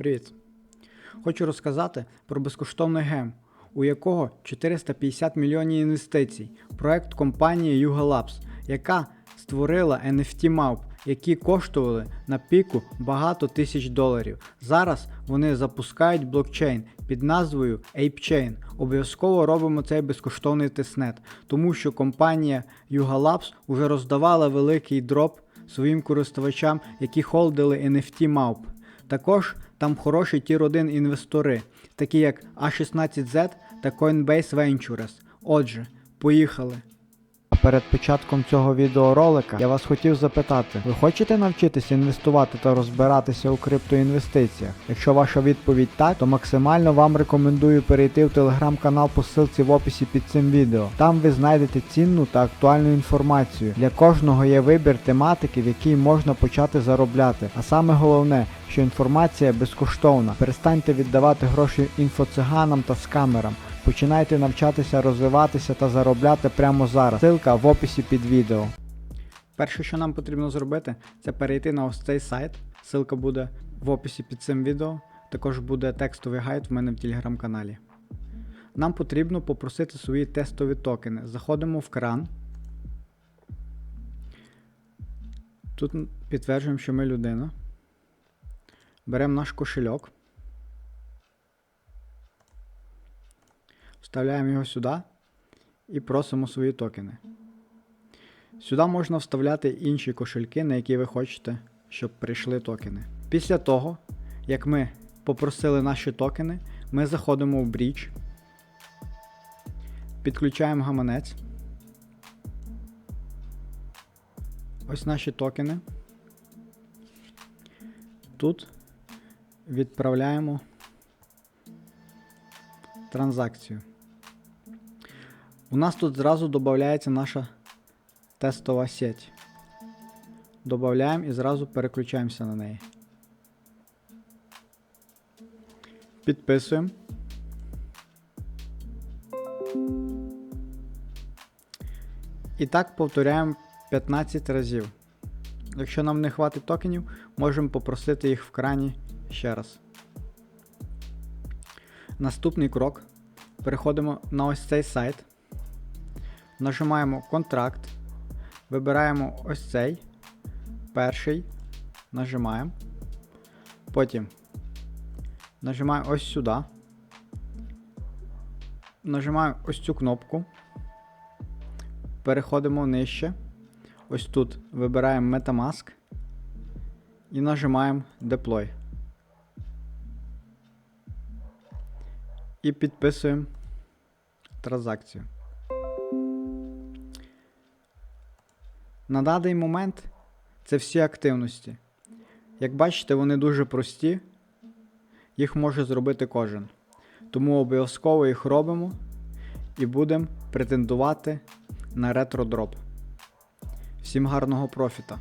Привіт! Хочу розказати про безкоштовний гем, у якого 450 мільйонів інвестицій. Проект компанії Yuga Labs, яка створила NFT мавп, які коштували на піку багато тисяч доларів. Зараз вони запускають блокчейн під назвою ApeChain. Обов'язково робимо цей безкоштовний тестнет, тому що компанія Yuga Labs уже роздавала великий дроп своїм користувачам, які холдили NFT мавп. Також там хороші ті 1 інвестори, такі як A16Z та Coinbase Ventures. Отже, поїхали. Перед початком цього відеоролика я вас хотів запитати: ви хочете навчитися інвестувати та розбиратися у криптоінвестиціях? Якщо ваша відповідь так, то максимально вам рекомендую перейти в телеграм-канал по ссылці в описі під цим відео. Там ви знайдете цінну та актуальну інформацію. Для кожного є вибір тематики, в якій можна почати заробляти. А саме головне, що інформація безкоштовна. Перестаньте віддавати гроші інфоциганам та скамерам. Починайте навчатися, розвиватися та заробляти прямо зараз. Ссылка в описі під відео. Перше, що нам потрібно зробити, це перейти на ось цей сайт. Ссылка буде в описі під цим відео. Також буде текстовий гайд в мене в телеграм-каналі. Нам потрібно попросити свої тестові токени. Заходимо в кран. Тут підтверджуємо, що ми людина. Беремо наш кошельок. Вставляємо його сюди і просимо свої токени. Сюди можна вставляти інші кошельки, на які ви хочете, щоб прийшли токени. Після того, як ми попросили наші токени, ми заходимо в брідж, підключаємо гаманець. Ось наші токени. Тут відправляємо транзакцію. У нас тут зразу додається наша тестова сеть. Додаємо і зразу переключаємося на неї. Підписуємо. І так повторяємо 15 разів. Якщо нам не хватить токенів, можемо попросити їх в крані ще раз. Наступний крок. Переходимо на ось цей сайт. Нажимаємо контракт. Вибираємо ось цей. Перший. Нажимаємо. Потім нажимаємо ось сюди. Нажимаємо ось цю кнопку. Переходимо нижче. Ось тут вибираємо Metamask і нажимаємо Deploy. І підписуємо транзакцію. На даний момент це всі активності. Як бачите, вони дуже прості, їх може зробити кожен. Тому обов'язково їх робимо і будемо претендувати на ретро-дроп. Всім гарного профіта!